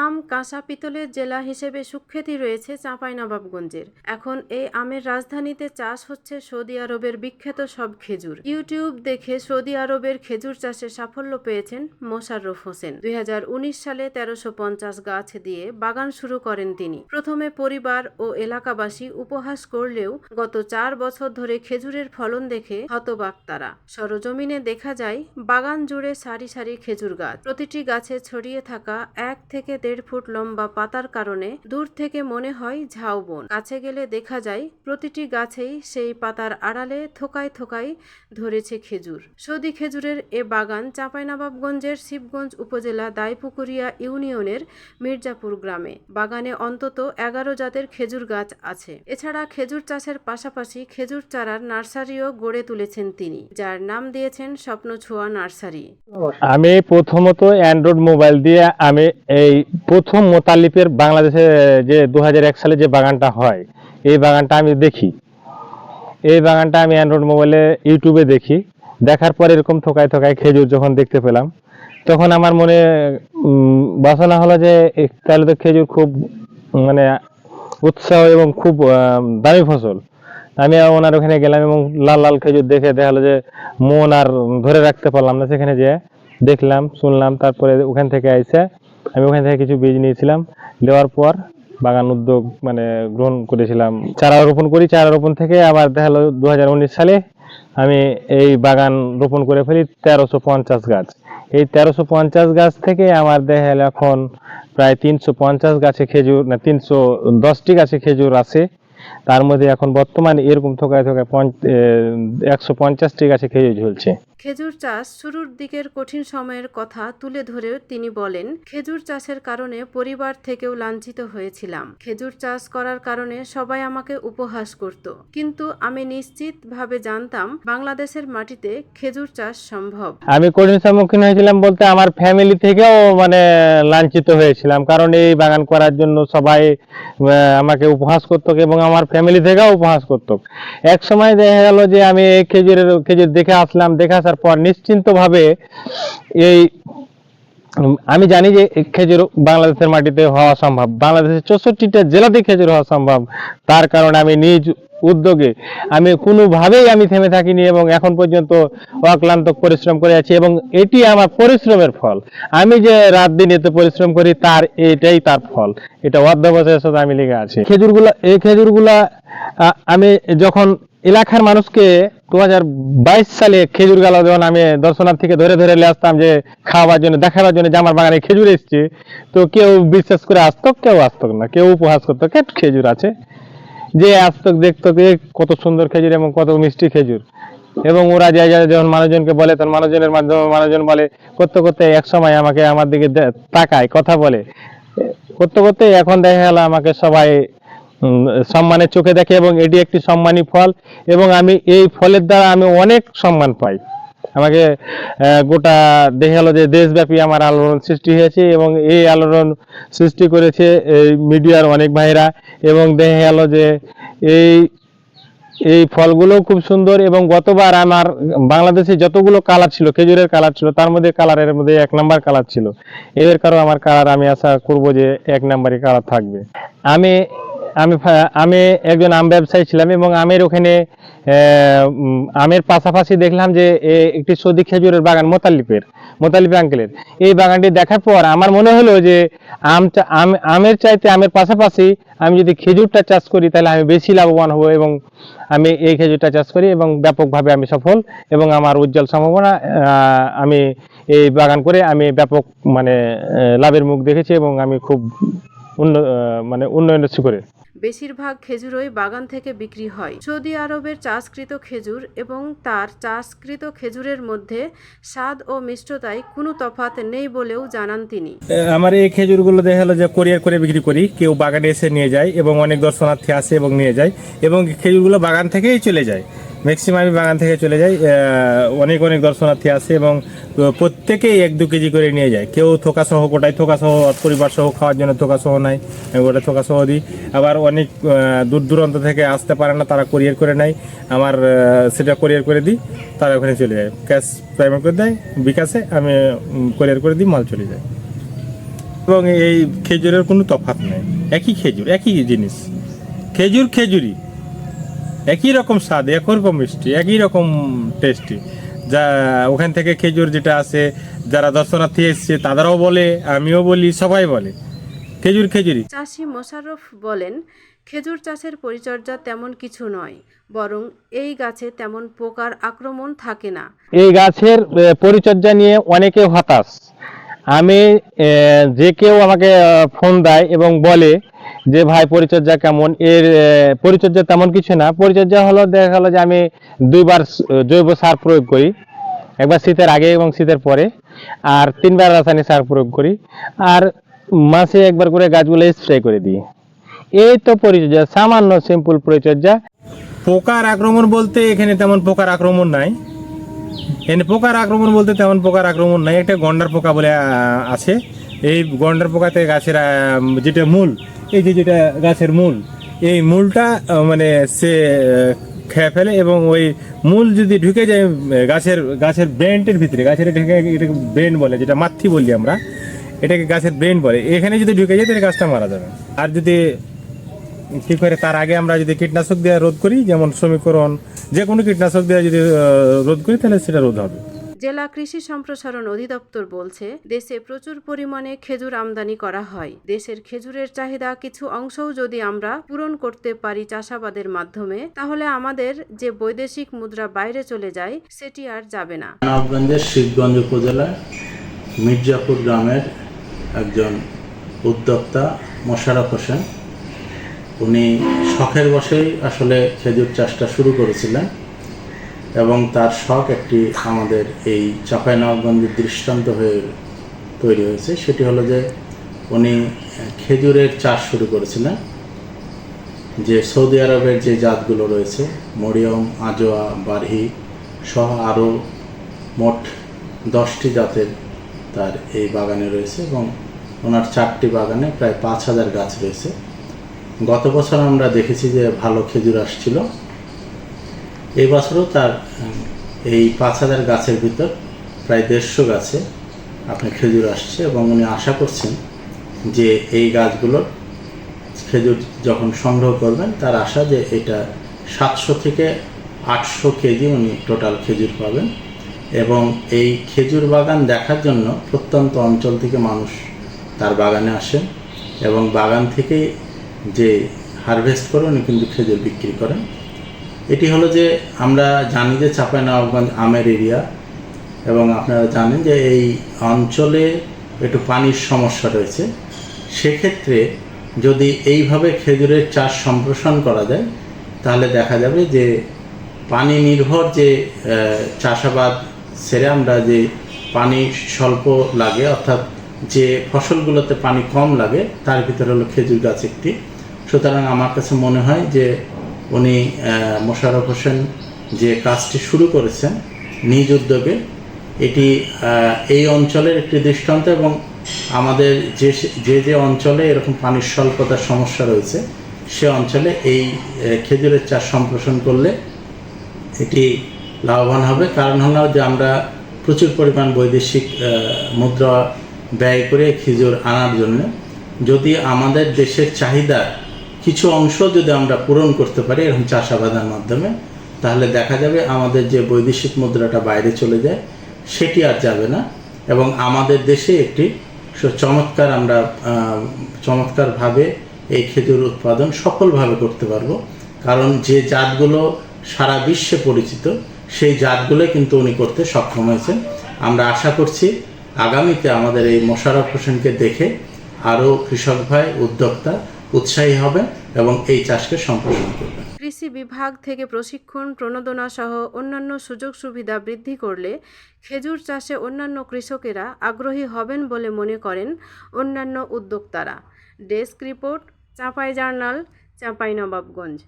আম কাঁসা পিতলের জেলা হিসেবে সুখ্যাতি রয়েছে চাঁপাইনবাবগঞ্জের। এখন এই আমের রাজধানীতে চাষ হচ্ছে সৌদি আরবের বিখ্যাত সব খেজুর। ইউটিউব দেখে সৌদি আরবের খেজুর চাষে সাফল্য পেয়েছেন মোশাররফ হোসেন। দুই হাজার উনিশ সালে তেরোশো পঞ্চাশ গাছ দিয়ে বাগান শুরু করেন তিনি। প্রথমে পরিবার ও এলাকাবাসী উপহাস করলেও গত চার বছর ধরে খেজুরের ফলন দেখে হতবাক তারা। সরজমিনে দেখা যায়, বাগান জুড়ে সারি সারি খেজুর গাছ। প্রতিটি গাছে ছড়িয়ে থাকা এক থেকে দেড় ফুট লম্বা পাতার কারণে দূর থেকে মনে হয় ঝাউবন কাছে গেলে দেখা যায়, প্রতিটি গাছেই সেই পাতার আড়ালে থোকায় থোকায় ধরেছে খেজুর। সৌদি খেজুরের এ বাগান চাঁপাইনবাবগঞ্জের শিবগঞ্জ উপজেলা দায়পুকুরিয়া ইউনিয়নের মির্জাপুর গ্রামে। বাগানে অন্তত এগারো জাতের খেজুর গাছ আছে। এছাড়া খেজুর চাষের পাশাপাশি খেজুর চারার নার্সারিও গড়ে তুলেছেন তিনি, যার নাম দিয়েছেন স্বপ্ন ছোঁয়া নার্সারি। আমি প্রথমত অ্যান্ড্রয়েড মোবাইল দিয়ে আমি এই প্রথম মোতালিফের বাংলাদেশে যে দু হাজার এক সালে যে বাগানটা হয়, এই বাগানটা আমি দেখি। এই বাগানটা আমি অ্যান্ড্রয়েড মোবাইলে ইউটিউবে দেখি। দেখার পর এরকম থোকায় থোকায় খেজুর যখন দেখতে পেলাম, তখন আমার মনে বাসনা হলো যে তাহলে তো খেজুর খুব মানে উৎসাহ এবং খুব দামি ফসল। আমি ওনার ওখানে গেলাম এবং লাল লাল খেজুর দেখে দেখাল যে মন আর ধরে রাখতে পারলাম না। সেখানে যে দেখলাম, শুনলাম, তারপরে ওখান থেকে আইসে আমি ওখান থেকে কিছু বীজ নিয়েছিলাম। নেওয়ার পর বাগান উদ্যোগ মানে গ্রহণ করেছিলাম। চারা রোপণ করি, চারা রোপণ থেকে আবার দেখাল দু সালে আমি এই বাগান রোপণ করে ফেলি তেরোশো পঞ্চাশ গাছ। এই তেরোশো পঞ্চাশ গাছ থেকে আমার দেখা গেলো এখন প্রায় তিনশো পঞ্চাশ গাছে খেজুর, না, তিনশো দশটি গাছে খেজুর আছে। তার মধ্যে এখন বর্তমানে এরকম থোকায় থোকায় একশো পঞ্চাশটি গাছে খেজুর ঝুলছে। খেজুর চাষ শুরুর দিকের কঠিন সময়ের কথা তুলে ধরে তিনি বলেন, খেজুর চাষের কারণে পরিবার থেকেও লাঞ্ছিত হয়েছিলাম। খেজুর চাষ করার কারণে সবাই আমাকে উপহাস করত। কিন্তু আমি নিশ্চিতভাবে জানতাম, বাংলাদেশের মাটিতে খেজুর চাষ সম্ভব। আমি কঠিন সম্মুখীন হয়েছিলাম বলতে আমার ফ্যামিলি থেকেও মানে লাঞ্ছিত হয়েছিলাম। কারণ এই বাগান করার জন্য সবাই আমাকে উপহাস করত এবং আমার ফ্যামিলি থেকেও উপহাস করতো। এক সময় দেখা গেল যে আমি এই খেজুরের, খেজুর দেখে আসলাম, দেখে আসার পর নিশ্চিন্তভাবে এই আমি জানি যে খেজুর বাংলাদেশের মাটিতে হওয়া সম্ভব। বাংলাদেশের চৌষট্টিটা জেলাতে খেজুর হওয়া সম্ভব। তার কারণে আমি নিজ উদ্যোগে আমি কোনোভাবেই আমি থেমে থাকিনি এবং এখন পর্যন্ত অক্লান্ত পরিশ্রম করে আছি এবং এটি আমার পরিশ্রমের ফল। আমি যে রাত দিন এতে পরিশ্রম করি, তার এটাই তার ফল। এটা অধ্যবসায়ের সাথে আমি লেগে আছি। খেজুরগুলা, এই খেজুরগুলা আমি যখন এলাকার মানুষকে দু হাজার বাইশ সালে খেজুর গালা যখন আমি দর্শনার্থীকে ধরে ধরে নিয়ে আসতাম যে খাওয়ার জন্য, দেখাবার জন্য যে আমার বাগানে খেজুর এসছে, তো কেউ বিশ্বাস করে আসতো কেউ আসতো না, কেউ উপহাস করতো কে খেজুর আছে। যে আসতো দেখতো যে কত সুন্দর খেজুর এবং কত মিষ্টি খেজুর। এবং ওরা যায় যায় যখন মানুষজনকে বলে, তখন মানুষজনের মাধ্যমে মানুষজন বলে, করতে করতে এক সময় আমাকে আমার দিকে তাকায়, কথা বলে। করতে করতে এখন দেখা গেল আমাকে সবাই সম্মানের চোখে দেখে এবং এটি একটি সম্মানী ফল এবং আমি এই ফলের দ্বারা আমি অনেক সম্মান পাই। আমাকে গোটা দেখে গেলো যে দেশব্যাপী আমার আলোড়ন সৃষ্টি হয়েছে এবং এই আলোড়ন সৃষ্টি করেছে এই মিডিয়ার অনেক ভাইরা এবং দেখা গেল যে এই এই ফলগুলো খুব সুন্দর এবং গতবার আমার বাংলাদেশে যতগুলো কালার ছিল, খেজুরের কালার ছিল, তার মধ্যে কালারের মধ্যে এক নাম্বার কালার ছিল। এর কারণ আমার কালার আমি আশা করব যে এক নাম্বারই কালার থাকবে। আমি আমি আমি একজন আম ব্যবসায়ী ছিলাম এবং আমের ওখানে আমের পাশাপাশি দেখলাম যে একটি সৌদি খেজুরের বাগান মোতালিপের মোতালিফ আঙ্কেলের। এই বাগানটি দেখার পর আমার মনে হলো যে আম আম- আমের চাইতে আমের পাশাপাশি আমি যদি খেজুরটা চাষ করি তাহলে আমি বেশি লাভবান হব এবং আমি এই খেজুরটা চাষ করি এবং ব্যাপকভাবে আমি সফল এবং আমার উজ্জ্বল সম্ভাবনা আমি এই বাগান করে আমি ব্যাপক মানে লাভের মুখ দেখেছি এবং আমি খুব উন্ন মানে উন্নয়ন করে। বেশিরভাগ খেজুরই বাগান থেকে বিক্রি হয়। সৌদি আরবের চাষকৃত খেজুর এবং তার চাষকৃত খেজুরের মধ্যে স্বাদ ও মিষ্টতায় কোনো তফাত নেই বলেও জানান তিনি। আমার এই খেজুরগুলো দেখা হলো যে কোরিয়ার করে বিক্রি করি, কেউ বাগানে এসে নিয়ে যায় এবং অনেক দর্শনার্থী আসে এবং নিয়ে যায় এবং খেজুরগুলো বাগান থেকেই চলে যায়। ম্যাক্সিমামই বাগান থেকে চলে আহ, অনেক অনেক দর্শনার্থী আসে এবং প্রত্যেকেই এক দু কেজি করে নিয়ে যায়। কেউ থোকা সহ গোটায় থোকা সহ পরিবার সহ খাওয়ার জন্য থোকা সহ আমি গোটা থোকা সহ দিই। আবার অনেক দূর দূরান্ত থেকে আসতে পারে না তারা কোরিয়ার করে নেয়। আমার সেটা কোরিয়ার করে দিই তারা ওখানে চলে যায়। ক্যাশ পেমেন্ট করে দেয় বিকাশে আমি কোরিয়ার করে দিই মাল চলে যায়। এবং এই খেজুরের কোনো তফাৎ নেই। একই খেজুর একই জিনিস। খেজুর খেজুরি একই রকম স্বাদ একই রকম মিষ্টি একই রকম টেস্টি যা ওখান থেকে খেজুর যেটা আছে যারা দর্শনার্থী এসছে তাদেরও বলে আমিও বলি সবাই বলে। খেজুর খেজুরি চাষি মোশাররফ বলেন খেজুর চাষের পরিচর্যা তেমন কিছু নয় বরং এই গাছে তেমন পোকার আক্রমণ থাকে না। এই গাছের পরিচর্যা নিয়ে অনেকে হতাশ। আমি যে কেউ আমাকে ফোন দেয় এবং বলে যে, ভাই, পরিচর্যা কেমন? এর পরিচর্যা তেমন কিছু না। পরিচর্যা হলো, দেখা গেলো যে, আমি দুইবার জৈব সার প্রয়োগ করি। একবার শীতের আগে এবং শীতের পরে। আর তিনবার রাসায়নিক সার প্রয়োগ করি। আর মাসে একবার করে গাছগুলো স্প্রে করে দিই। এই তো পরিচর্যা, সামান্য সিম্পল পরিচর্যা। পোকার আক্রমণ বলতে এখানে তেমন পোকার আক্রমণ নাই। এখানে পোকার আক্রমণ বলতে তেমন পোকার আক্রমণ নাই, একটা গন্ডার পোকা বলে আছে। এই গন্ডার পোকাতে গাছের যেটা মূল, এই যে যেটা গাছের মূল, এই মূলটা মানে সে খেয়ে ফেলে এবং ওই মূল যদি ঢুকে যায় গাছের গাছের ব্রেনটের ভিতরে, গাছের এটাকে এটাকে ব্রেন বলে, যেটা মাথি বলি আমরা, এটাকে গাছের ব্রেন বলে, এখানে যদি ঢুকে যায় তাহলে গাছটা মারা যাবে। আর যদি কি করে? তার আগে আমরা যদি কীটনাশক দেওয়া রোধ করি যেমন সমীকরণ যে কোনো কীটনাশক দেওয়া যদি রোধ করি তাহলে সেটা রোধ হবে। জেলা কৃষি সম্প্রসারণ অধিদপ্তর বলছে দেশে প্রচুর পরিমাণে খেজুর আমদানি করা হয়। দেশের খেজুরের চাহিদা কিছু অংশও যদি আমরা পূরণ করতে পারি চাষাবাদের মাধ্যমে তাহলে আমাদের যে বৈদেশিক মুদ্রা বাইরে চলে যায় সেটি আর যাবে না। নবাবগঞ্জের শিবগঞ্জ উপজেলার মির্জাপুর গ্রামের একজন উদ্যোক্তা মোশারফ হোসেন উনি শখের বসেই আসলে খেজুর চাষটা শুরু করেছিলেন এবং তার শখ একটি আমাদের এই চাঁপাইনবাবগঞ্জের দৃষ্টান্ত হয়ে তৈরি হয়েছে। সেটি হলো যে উনি খেজুরের চাষ শুরু করেছিলেন, যে সৌদি আরবের যে জাতগুলো রয়েছে, মরিয়ম, আজোয়া, বারহি সহ আরও মোট দশটি জাতের তার এই বাগানে রয়েছে এবং ওনার চারটি বাগানে প্রায় পাঁচ হাজার গাছ রয়েছে। গত বছর আমরা দেখেছি যে ভালো খেজুর আসছিল। এই বছরও তার, এই পাঁচ হাজার গাছের ভিতর প্রায় দেড়শো গাছে আপনি খেজুর আসছে এবং উনি আশা করছেন যে এই গাছগুলোর খেজুর যখন সংগ্রহ করবেন, তার আশা যে এটা সাতশো থেকে আটশো কেজি উনি টোটাল খেজুর পাবেন এবং এই খেজুর বাগান দেখার জন্য প্রত্যন্ত অঞ্চল থেকে মানুষ তার বাগানে আসেন এবং বাগান থেকে যে হারভেস্ট করে উনি কিন্তু খেজুর বিক্রি করেন। এটি হলো যে আমরা জানি যে চাঁপাইনবাবগঞ্জ আমের এরিয়া এবং আপনারা জানেন যে এই অঞ্চলে একটু পানির সমস্যা রয়েছে। সেক্ষেত্রে যদি এইভাবে খেজুরের চাষ সম্প্রসারণ করা যায়, তাহলে দেখা যাবে যে পানি নির্ভর যে চাষাবাদ সেরে আমরা যে পানি স্বল্প লাগে, অর্থাৎ যে ফসলগুলোতে পানি কম লাগে, তার ভিতরে হলো খেজুর গাছ একটি। সুতরাং আমার কাছে মনে হয় যে উনি মোশাররফ হোসেন যে কাজটি শুরু করেছেন নিজ উদ্যোগে, এটি এই অঞ্চলের একটি দৃষ্টান্ত এবং আমাদের যে যে যে অঞ্চলে এরকম পানির স্বল্পতার সমস্যা রয়েছে, সে অঞ্চলে এই খেজুরের চাষ সম্প্রসারণ করলে এটি লাভবান হবে। কারণ হলো যে আমরা প্রচুর পরিমাণ বৈদেশিক মুদ্রা ব্যয় করে খেজুর আনার জন্য, যদি আমাদের দেশের চাহিদা কিছু অংশ যদি আমরা পূরণ করতে পারি, এরকম চাষাবাদের মাধ্যমে, তাহলে দেখা যাবে আমাদের যে বৈদেশিক মুদ্রাটা বাইরে চলে যায়, সেটি আর যাবে না। এবং আমাদের দেশে একটি চমৎকার আমরা চমৎকারভাবে এই খেজুর উৎপাদন সফলভাবে করতে পারব। কারণ যে জাতগুলো সারা বিশ্বে পরিচিত, সেই জাতগুলো কিন্তু উনি করতে সক্ষম হয়েছেন। আমরা আশা করছি আগামীতে আমাদের এই মোশাররফ হোসেনকে দেখে আরও কৃষক ভাই, উদ্যোক্তা উৎসাহী হবেন এবং এই চাষকে সম্প্রসারণ করবেন কৃষি বিভাগ থেকে প্রশিক্ষণ, প্রণোদনা সহ অন্যান্য সুযোগ সুবিধা বৃদ্ধি করলে খেজুর চাষে অন্যান্য কৃষকেরা আগ্রহী হবেন বলে মনে করেন অন্যান্য উদ্যোক্তারা। Desk report, Chapai journal, Chapai Nawabganj.